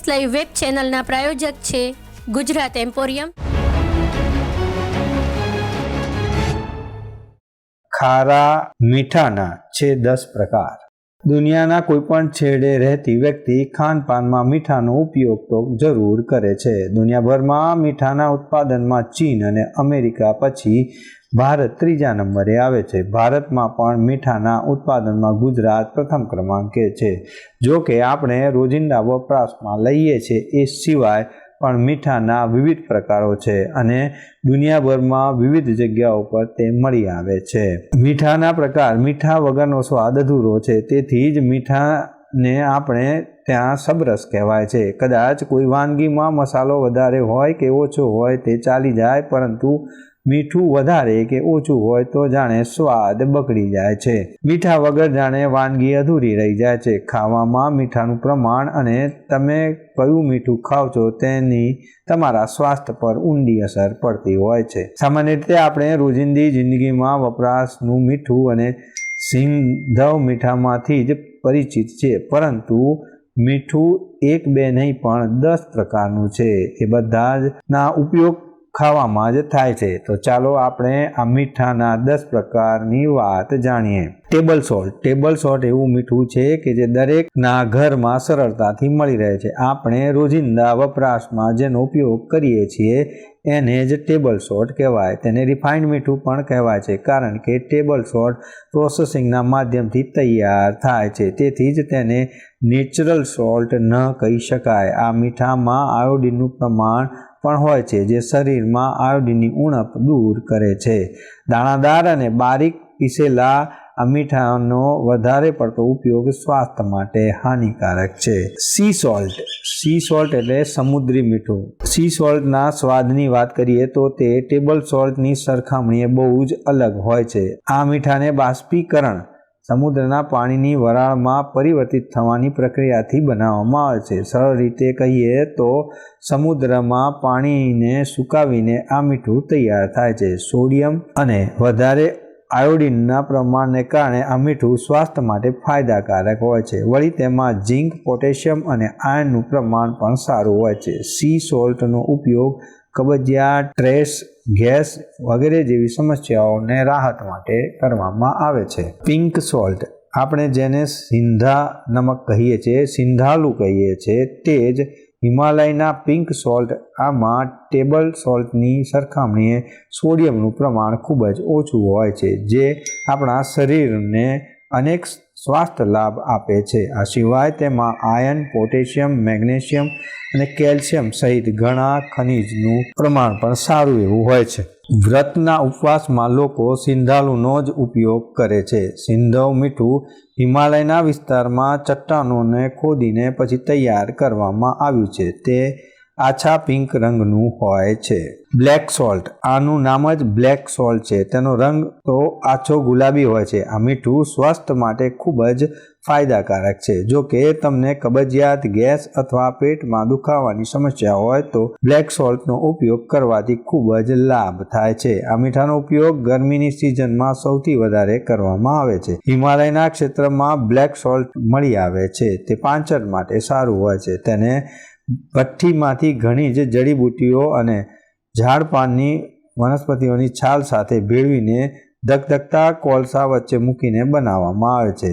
S live web ચેનલના પ્રાયોજક છે Gujarat emporium. ખારા મીઠાના છે દસ પ્રકાર. દુનિયાના કોઈ પણ છેડે રહેતી વ્યક્તિ ખાનપાનમાં મીઠાનો ઉપયોગ તો જરૂર કરે છે. દુનિયાભરમાં મીઠાના ઉત્પાદનમાં ચીન અને અમેરિકા પછી ભારત ત્રીજા નંબરે આવે છે. ભારતમાં પણ મીઠાના ઉત્પાદનમાં ગુજરાત પ્રથમ ક્રમાંકે છે. જો કે આપણે રોજિંદા વપરાશમાં લઈએ છીએ એ સિવાય પણ મીઠાના વિવિધ પ્રકારો છે અને દુનિયાભરમાં વિવિધ જગ્યાઓ પર તે મળી આવે છે. મીઠાના પ્રકાર મીઠા વગરનો સ્વાદ અધૂરો છે. તેથી જ મીઠાને આપણે ત્યાં સબરસ કહેવાય છે. કદાચ કોઈ વાનગીમાં મસાલો વધારે હોય કે ઓછો હોય તે ચાલી જાય, પરંતુ મીઠું વધારે કે ઓછું હોય તો જાણે સ્વાદ બગડી જાય છે. મીઠા વગર જાણે વાનગી અધૂરી રહી જાય છે. ખાવામાં મીઠાનું પ્રમાણ અને તમે કયું મીઠું ખાવ છો તેની તમારા સ્વાસ્થ્ય પર ઊંડી અસર પડતી હોય છે. સામાન્ય રીતે આપણે રોજિંદી જિંદગીમાં વપરાશનું મીઠું અને સિંધવ મીઠામાંથી જ પરિચિત છે. પરંતુ મીઠું એક બે નહીં પણ દસ પ્રકારનું છે. એ બધા જ ના ઉપયોગ ખાવામાં જ થાય છે. તો ચાલો આપણે આ મીઠાના દસ પ્રકારની વાત જાણીએ. Table salt. ટેબલ સોલ્ટ એવું મીઠું છે કે જે દરેકના ઘરમાં સરળતાથી મળી રહે છે. આપણે રોજિંદા વપરાશમાં જેનો ઉપયોગ કરીએ છીએ એને જ ટેબલ સોલ્ટ કહેવાય. તેને રિફાઇન્ડ મીઠું પણ કહેવાય છે, કારણ કે ટેબલ સોલ્ટ પ્રોસેસિંગના માધ્યમથી તૈયાર થાય છે. તેથી જ તેને નેચરલ સોલ્ટ ન કહી શકાય. આ મીઠામાં આયોડિનનું પ્રમાણ પણ હોય છે, જે શરીરમાં આયોડીનની ઉણપ દૂર કરે છે. દાણાદાર અને બારીક પીસેલા આ મીઠાનો વધારે પડતો ઉપયોગ સ્વાસ્થ્ય માટે હાનિકારક છે. સી સોલ્ટ સી સોલ્ટ એટલે સમુદ્રી મીઠું. સી સોલ્ટના સ્વાદની વાત કરીએ તો તે ટેબલ સોલ્ટની સરખામણીએ બહુ જ અલગ હોય છે. આ મીઠાને બાષ્પીકરણ સમુદ્રના પાણીની વરાળમાં પરિવર્તિત થવાની પ્રક્રિયાથી બનાવવામાં આવે છે. સરળ રીતે કહીએ તો સમુદ્રમાં પાણીને સુકાવીને આ મીઠું તૈયાર થાય છે. સોડિયમ અને વધારે આયોડિનના પ્રમાણને કારણે આ મીઠું સ્વાસ્થ્ય માટે ફાયદાકારક હોય છે. વળી તેમાં ઝીંક, પોટેશિયમ અને આયર્નનું પ્રમાણ પણ સારું હોય છે. સી સોલ્ટનો ઉપયોગ કબજિયાત ટ્રેસ ગેસ વગેરે જેવી સમસ્યાઓને રાહત માટે કરવામાં આવે છે. Pink salt. આપણે જેને સિંધા નમક કહીએ છીએ, સિંધાલું કહીએ છીએ, તે જ હિમાલયના પિંક સોલ્ટ. આમાં ટેબલ સોલ્ટની સરખામણીએ સોડિયમનું પ્રમાણ ખૂબ જ ઓછું હોય છે, જે આપણા શરીરને અનેક સ્વાસ્થ્ય લાભ આપે છે. આ સિવાય તેમાં આયર્ન પોટેશિયમ, મેગ્નેશિયમ અને કેલ્શિયમ સહિત ઘણા ખનિજનું પ્રમાણ પણ સારું એવું હોય છે. વ્રતના ઉપવાસમાં લોકો સિંધાલુનો જ ઉપયોગ કરે છે. સિંધવ મીઠું હિમાલયના વિસ્તારમાં ચટ્ટાનોને ખોદીને પછી તૈયાર કરવામાં આવ્યું છે. તે આછા પિંક રંગનું હોય છે. Black salt. આનું નામ જ બ્લેક સોલ્ટ છે. તેનો રંગ તો આછો ગુલાબી હોય છે. આ મીઠું સ્વાસ્થ્ય માટે ખૂબ જ ફાયદાકારક છે. જો કે તમને કબજિયાત ગેસ અથવા પેટમાં દુખાવાની સમસ્યા હોય તો બ્લેક સોલ્ટનો ઉપયોગ કરવાથી ખૂબ જ લાભ થાય છે. આ મીઠાનો ઉપયોગ ગરમીની સિઝનમાં સૌથી વધારે કરવામાં આવે છે. હિમાલયના ક્ષેત્રમાં બ્લેક સોલ્ટ મળી આવે છે. તે પાંચર માટે સારું હોય છે. તેને ભઠ્ઠીમાંથી ઘણી જ જડીબુટ્ટીઓ અને ઝાડપાનની વનસ્પતિઓની છાલ સાથે ભેળવીને ધકધકતા કોલસા વચ્ચે મૂકીને બનાવવામાં આવે છે.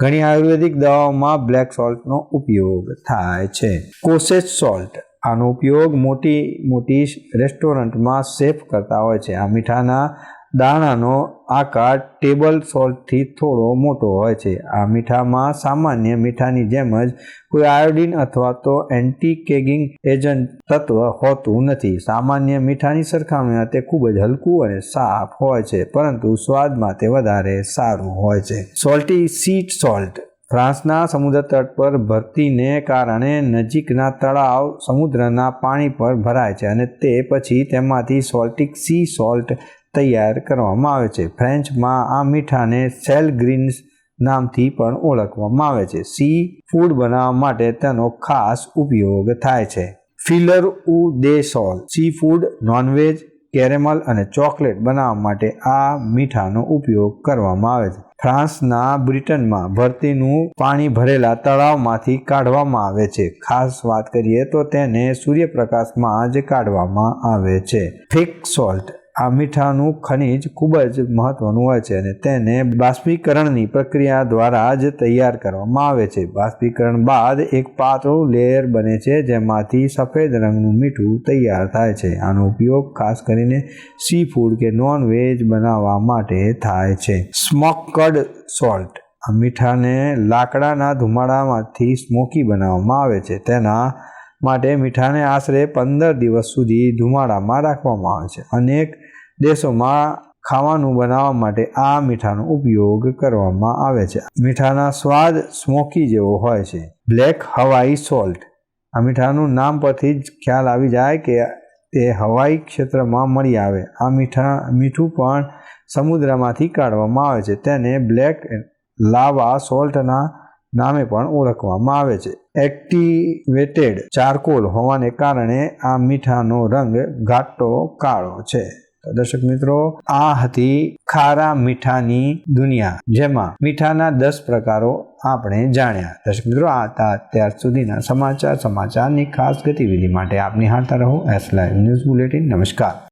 ઘણી આયુર્વેદિક દવાઓમાં બ્લેક સોલ્ટનો ઉપયોગ થાય છે. કોસેજ સોલ્ટ, આનો ઉપયોગ મોટી મોટી રેસ્ટોરન્ટમાં સેફ કરતા હોય છે. આ મીઠાના દાણાનો આકાર ટેબલ સોલ્ટથી થોડો મોટો હોય છે. આ મીઠામાં સામાન્ય મીઠાની જેમ જ કોઈ આયોડિન અથવા તો એન્ટી કેગિંગ એજન્ટ તત્વ હોતું નથી. સામાન્ય મીઠાની સરખામણીમાં તે ખૂબ જ હલકું અને સાફ હોય છે, પરંતુ સ્વાદમાં તે વધારે સારું હોય છે. Salty seat salt. ફ્રાન્સના સમુદ્ર તટ પર ભરતીને કારણે નજીકના તળાવ સમુદ્રના પાણી પર ભરાય છે અને તે પછી તેમાંથી સોલ્ટિક સી સોલ્ટ તૈયાર કરવામાં આવે છે. ફ્રેન્ચમાં આ મીઠાને સેલ ગ્રીન્સ નામથી પણ ઓળખવામાં આવે છે. સી ફૂડ બનાવવા માટે તેનો ખાસ ઉપયોગ થાય છે. ફિલર ઉ દે સોલ. સી ફૂડ, નોનવેજ, કેરેમલ અને ચોકલેટ બનાવવા માટે આ મીઠાનો ઉપયોગ કરવામાં આવે છે. ફ્રાન્સના બ્રિટનમાં ભરતીનું પાણી ભરેલા તળાવમાંથી કાઢવામાં આવે છે. ખાસ વાત કરીએ તો તેને સૂર્યપ્રકાશમાં જ કાઢવામાં આવે છે. ફિક સોલ્ટ. આ મીઠાનું ખનિજ ખૂબ જ મહત્વનું હોય છે અને તેને બાષ્પીકરણની પ્રક્રિયા દ્વારા જ તૈયાર કરવામાં આવે છે. બાષ્પીકરણ બાદ એક પાતળું લેયર બને છે જેમાંથી સફેદ રંગનું મીઠું તૈયાર થાય છે. આનો ઉપયોગ ખાસ કરીને સી ફૂડ કે નોન વેજ બનાવવા માટે થાય છે. સ્મોકડ સોલ્ટ આ મીઠાને લાકડાના ધુમાડામાંથી સ્મોકી બનાવવામાં આવે છે. તેના માટે મીઠાને આશરે પંદર દિવસ સુધી ધુમાડામાં રાખવામાં આવે છે. અનેક દેશોમાં ખાવાનું બનાવવા માટે આ મીઠાનો ઉપયોગ કરવામાં આવે છે. મીઠાના સ્વાદ સ્મોકી જેવો હોય છે. બ્લેક હવાઈ સોલ્ટ. આ મીઠાનું નામ પરથી જ ખ્યાલ આવી જાય કે તે હવાઈ ક્ષેત્રમાં મળી આવે. આ મીઠા, મીઠું પણ સમુદ્રમાંથી કાઢવામાં આવે છે. તેને બ્લેક લાવા સોલ્ટના નામે પણ ઓળખવામાં આવે છે. એક્ટિવેટેડ ચારકોલ હોવાને કારણે આ મીઠાનો રંગ ઘાટો કાળો છે. દર્શક મિત્રો, આ હતી ખારા મીઠાની દુનિયા, જેમાં મીઠાના દસ પ્રકારો આપણે જાણ્યા. દર્શક મિત્રો, આ હતા અત્યાર સુધીના સમાચાર, સમાચારની ખાસ ગતિવિધિ માટે આપ નિહાળતા રહો. એસ લાઈવ ન્યૂઝ બુલેટિન નમસ્કાર.